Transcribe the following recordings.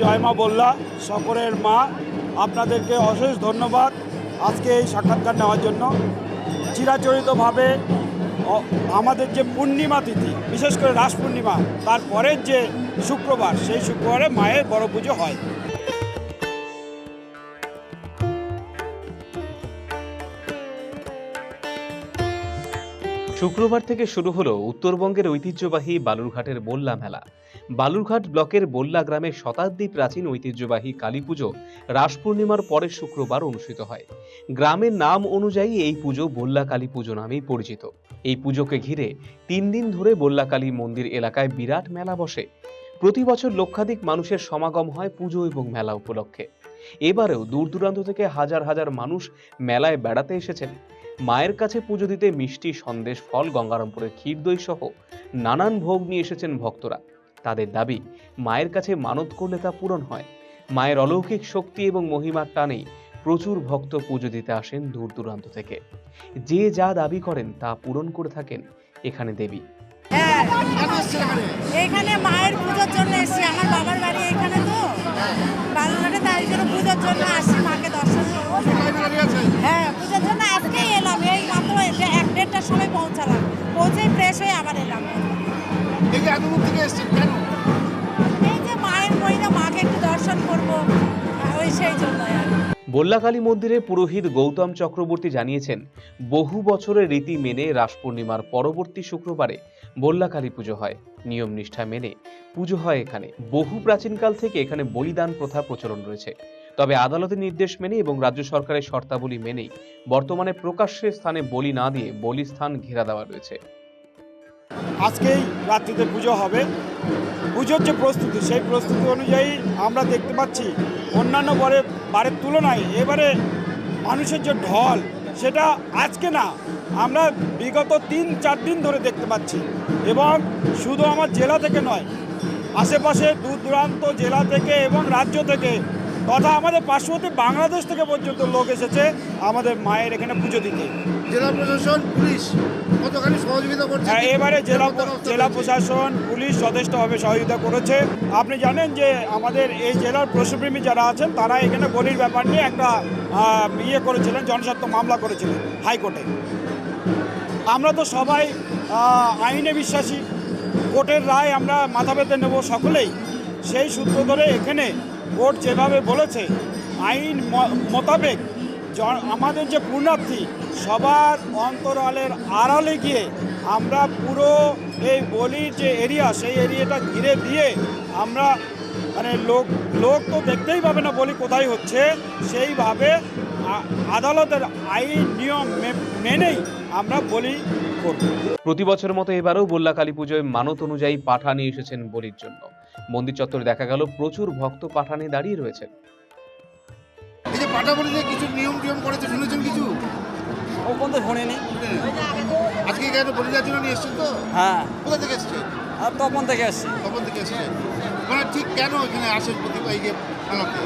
জয় মা বললা, সকলের মা, আপনাদেরকে অশেষ ধন্যবাদ আজকে এই সাক্ষাৎকার নেওয়ার জন্য। চিরাচরিতভাবে আমাদের যে পূর্ণিমা তিথি, বিশেষ করে রাস পূর্ণিমা তারপরের যে শুক্রবার, সেই শুক্রবারে মায়ের বড় পুজো হয়। শুক্রবার থেকে শুরু হলো উত্তরবঙ্গের ঐতিহ্যবাহী বালুরঘাটের বল্লা মেলা। বালুরঘাট ব্লকের বল্লা গ্রামে শতাব্দী প্রাচীন ঐতিহ্যবাহী কালী পুজো রাস পূর্ণিমার পরের শুক্রবার অনুষ্ঠিত হয়। গ্রামের নাম অনুযায়ী এই পুজো বল্লা কালী পুজো নামেই পরিচিত। এই পুজোকে ঘিরে তিন দিন ধরে বল্লা কালী মন্দির এলাকায় বিরাট মেলা বসে। প্রতি বছর লক্ষাধিক মানুষের সমাগম হয় পুজো এবং মেলা উপলক্ষে। এবারেও দূর দূরান্ত থেকে হাজার হাজার মানুষ মেলায় বেড়াতে এসেছেন। মায়ের কাছে পুজো দিতে মিষ্টি সন্দেশ, ফল, গঙ্গারামপুরের ক্ষীর দই সহ নানান ভোগ নিয়ে এসেছেন ভক্তরা। তাদের দাবি, মায়ের কাছে মানত করলে তা পূরণ হয়। মায়ের অলৌকিক শক্তি এবং মহিমার টানেই প্রচুর ভক্ত পুজো দিতে আসেন দূর দূরান্ত থেকে। যে যা দাবি করেন তা পূরণ করে থাকেন এখানে দেবী। হ্যাঁ এখানে মায়ের পুজোর জন্য এসেছি, আমার বাবার ফ্রেশ হয়ে আবার এলাম। এই যে এত দূর থেকে এসছেন কেন? এই যে মায়ের মহিলা মাকে একটু দর্শন করব ওই সেই জন্য আর বল্লাকালী মন্দিরের পুরোহিত গৌতম চক্রবর্তী জানিয়েছেন বহু বছরের রীতি মেনে রাস পূর্ণিমার পরবর্তী শুক্রবারে বল্লাকালী পুজো হয়। নিয়ম নিষ্ঠা মেনে পুজো হয় এখানে। বহু প্রাচীনকাল থেকে এখানে বলিদান প্রথা প্রচলন রয়েছে। তবে আদালতের নির্দেশ মেনে এবং রাজ্য সরকারের শর্তাবলী মেনেই বর্তমানে প্রকাশ্যে স্থানে বলি না দিয়ে বলি স্থান ঘেরা দেওয়া রয়েছে। আজকেই রাত্রিতে পুজো হবে। পুজোর যে প্রস্তুতি, সেই প্রস্তুতি অনুযায়ী আমরা দেখতে পাচ্ছি অন্যান্য বারে বারের তুলনায় এবারে মানুষের যে ঢল, সেটা আজকে না, আমরা বিগত তিন, চার দিন ধরে দেখতে পাচ্ছি। এবং শুধু আমার জেলা থেকে নয়, আশেপাশে দূর দূরান্ত জেলা থেকে এবং রাজ্য থেকে তথা আমাদের পার্শ্ববর্তী বাংলাদেশ থেকে পর্যন্ত লোক এসেছে আমাদের মায়ের এখানে পুজো দিতে। জেলা প্রশাসন পুলিশ কতখানি সহযোগিতা করছে? হ্যাঁ, এবারে জেলা জেলা প্রশাসন পুলিশ যথেষ্টভাবে সহযোগিতা করেছে। আপনি জানেন যে আমাদের এই জেলার পশুপ্রেমী যারা আছেন তারা এখানে বলির ব্যাপার নিয়ে একটা ইয়ে করেছিলেন জনস্বার্থ মামলা করেছিলেন হাইকোর্টে। আমরা তো সবাই আইনে বিশ্বাসী। কোর্টের রায় আমরা মাথা পেতে নেব সকলেই। সেই সূত্র ধরে এখানে কোর্ট যেভাবে বলেছে, আইন মোতাবেক আমাদের যে পূর্ণার্থী সবার অন্তরালের আড়ালে গিয়ে আমরা পুরো এই বলির যে এরিয়া সেই এরিয়াটা ঘিরে দিয়ে আমরা মানে লোক লোক তো দেখতেই পাবে না বলি কোথায় হচ্ছে, সেইভাবে আদালতের আইন, নিয়ম মেনেই আমরা বলি করব। প্রতি বছরের মতো এবারেও বল্লা কালী পুজোয় মানত অনুযায়ী পাঠা নিয়ে এসেছেন বলির জন্য। মন্দির চত্বরে দেখা গেল প্রচুর ভক্ত পাঠা নিয়ে দাঁড়িয়ে রয়েছেন। এই যে পাটাবলিতে কিছু নিয়ম টিয়ম করেছে শুনেছেন কিছু? ও পর্যন্ত শোনেনি। আজকে কেন বলিদার জন্য নিয়ে এসছেন তো? হ্যাঁ। কোথা থেকে এসছেন আর তখন থেকে আসছি তখন থেকে এসছেন মানে ঠিক কেন এখানে আসেন প্রতি এই যে মেলাতে?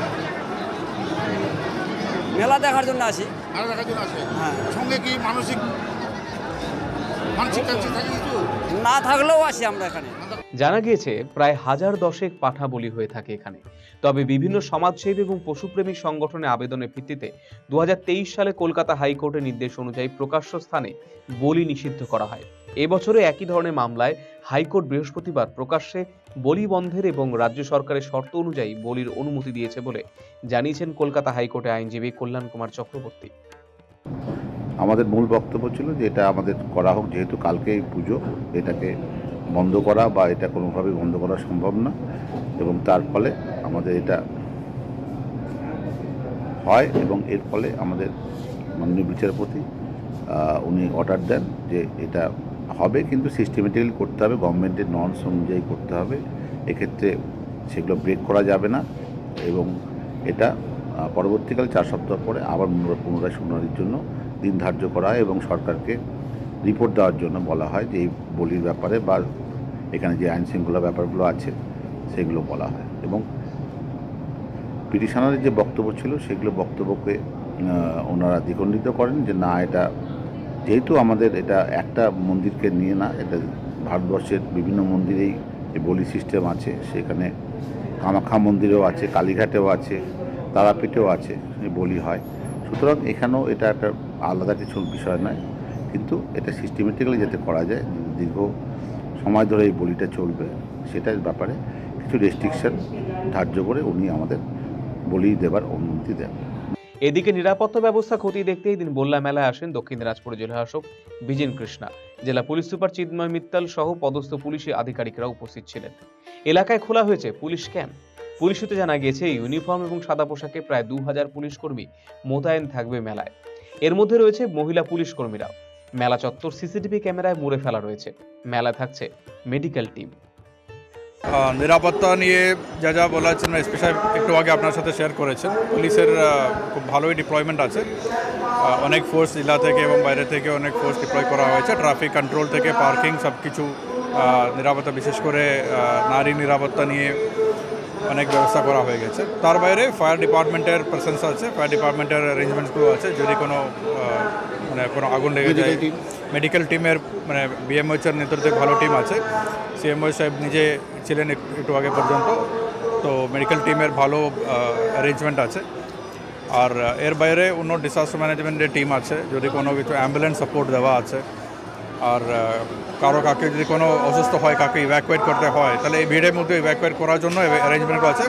মেলা দেখার জন্য আসি। মেলা দেখার জন্য আসেন হ্যাঁ। সঙ্গে কি মানসিক মানসিক টানসিক থাকে কিছু? না থাকলেও আসি আমরা এখানে। জানা গিয়েছে, প্রায় হাজার দশেক পাঠা বলি হয়ে থাকে এখানে। তবে বিভিন্ন সমাজসেবী এবং পশুপ্রেমী সংগঠনের আবেদনের ভিত্তিতে দু সালে কলকাতা হাইকোর্টের নির্দেশ অনুযায়ী প্রকাশ্য স্থানে বলি নিষিদ্ধ করা হয়। এবছরে একই ধরনের মামলায় হাইকোর্ট বৃহস্পতিবার প্রকাশ্যে বলি বন্ধের এবং রাজ্য সরকারের শর্ত অনুযায়ী বলির অনুমতি দিয়েছে বলে জানিয়েছেন কলকাতা হাইকোর্টের আইনজীবী কল্যাণ কুমার চক্রবর্তী। আমাদের মূল বক্তব্য ছিল যে এটা আমাদের করা হোক, যেহেতু কালকেই পুজো, এটাকে বন্ধ করা বা এটা কোনোভাবেই বন্ধ করা সম্ভব না এবং তার ফলে আমাদের এটা হয় এবং এর ফলে আমাদের মাননীয় বিচারপতি উনি অর্ডার দেন যে এটা হবে কিন্তু সিস্টেমেটিক্যালি করতে হবে গভর্নমেন্টের নর্মস অনুযায়ী করতে হবে। এক্ষেত্রে সেগুলো ব্রেক করা যাবে না এবং এটা পরবর্তীকালে চার সপ্তাহ পরে আবার পুনরায় শুনানির জন্য দিন ধার্য করা এবং সরকারকে রিপোর্ট দেওয়ার জন্য বলা হয় যে এই বলির ব্যাপারে বা এখানে যে আইন শৃঙ্খলা ব্যাপারগুলো আছে, সেগুলো বলা হয়। এবং পিটিশনারের যে বক্তব্য ছিল, সেগুলো বক্তব্যকে ওনারা দ্বিখণ্ডিত করেন যে না, এটা যেহেতু আমাদের এটা একটা মন্দিরকে নিয়ে না, এটা ভারতবর্ষের বিভিন্ন মন্দিরেই যে বলি সিস্টেম আছে, সেখানে কামাখ্যা মন্দিরেও আছে, কালীঘাটেও আছে, তারাপীঠেও আছে, এই বলি হয়। সুতরাং এখানেও এটা একটা আলাদা কিছু বিষয় নয়। কিন্তু এটা সিস্টেমেটিক্যালি যাতে করা যায়, দীর্ঘ সময় ধরে এই বলিটা চলবে, সেটার ব্যাপারে কিছু রেস্ট্রিকশন ধার্য করে উনি আমাদের বলি দেবার অনুমতি দেন। এদিকে নিরাপত্তা ব্যবস্থা খতিয়ে দেখতে এদিন বল্লা মেলায় আসেন দক্ষিণ দিনাজপুর জেলা শাসক বিজেন কৃষ্ণা। জেলা পুলিশ সুপার চিন্ময় মিত্তাল সহ পদস্থ পুলিশি আধিকারিকরা উপস্থিত ছিলেন। এলাকায় খোলা হয়েছে পুলিশ ক্যাম্প। পুলিশ সূত্রে জানা গেছে ইউনিফর্ম এবং সাদা পোশাকে প্রায় দু হাজার পুলিশ কর্মী মোতায়েন থাকবে মেলায়। এর মধ্যে রয়েছে মহিলা পুলিশ কর্মীরাও। মেলা চত্বর সিসিটিভি ক্যামেরায় মুড়ে ফেলা রয়েছে। মেলা থাকছে মেডিকেল টিম নিরাপত্তা নিয়ে যা যা বলা হচ্ছে স্পেশাল একটু আগে আপনার সাথে শেয়ার করেছেন, পুলিশের খুব ভালোই ডিপ্লয়মেন্ট আছে। অনেক ফোর্স জেলা থেকে এবং বাইরে থেকে অনেক ফোর্স ডিপ্লয় করা হয়েছে। ট্রাফিক কন্ট্রোল থেকে পার্কিং সব কিছু নিরাপত্তা বিশেষ করে নারী নিরাপত্তা নিয়ে অনেক ব্যবস্থা করা হয়ে গেছে। তার বাইরে ফায়ার ডিপার্টমেন্টের প্রেসেন্স আছে ফায়ার ডিপার্টমেন্টের অ্যারেঞ্জমেন্টসগুলো আছে। যদি কোনো মানে কোনো আগুন লেগে যায়। মেডিকেল টিমের মানে বিএমওএচের নেতৃত্বে ভালো টিম আছে। সিএমও সাহেব নিজে ছিলেন একটু আগে পর্যন্ত। তো মেডিকেল টিমের ভালো অ্যারেঞ্জমেন্ট আছে। আর এর বাইরে অন্য ডিসাস্টার ম্যানেজমেন্টের টিম আছে। যদি কোনো কিছু অ্যাম্বুলেন্স সাপোর্ট দেওয়া আছে। আর কারও কাকে যদি কোনো অসুস্থ হয় কাকে ইভ্যাকুয়েট করতে হয় তাহলে এই ভিড়ের মধ্যে ইভ্যাকুয়েট করার জন্য অ্যারেঞ্জমেন্ট আছে।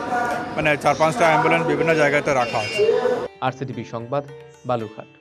মানে চার পাঁচটা অ্যাম্বুলেন্স বিভিন্ন জায়গাতে রাখা আছে। আরসিটিভি সংবাদ বালুরঘাট।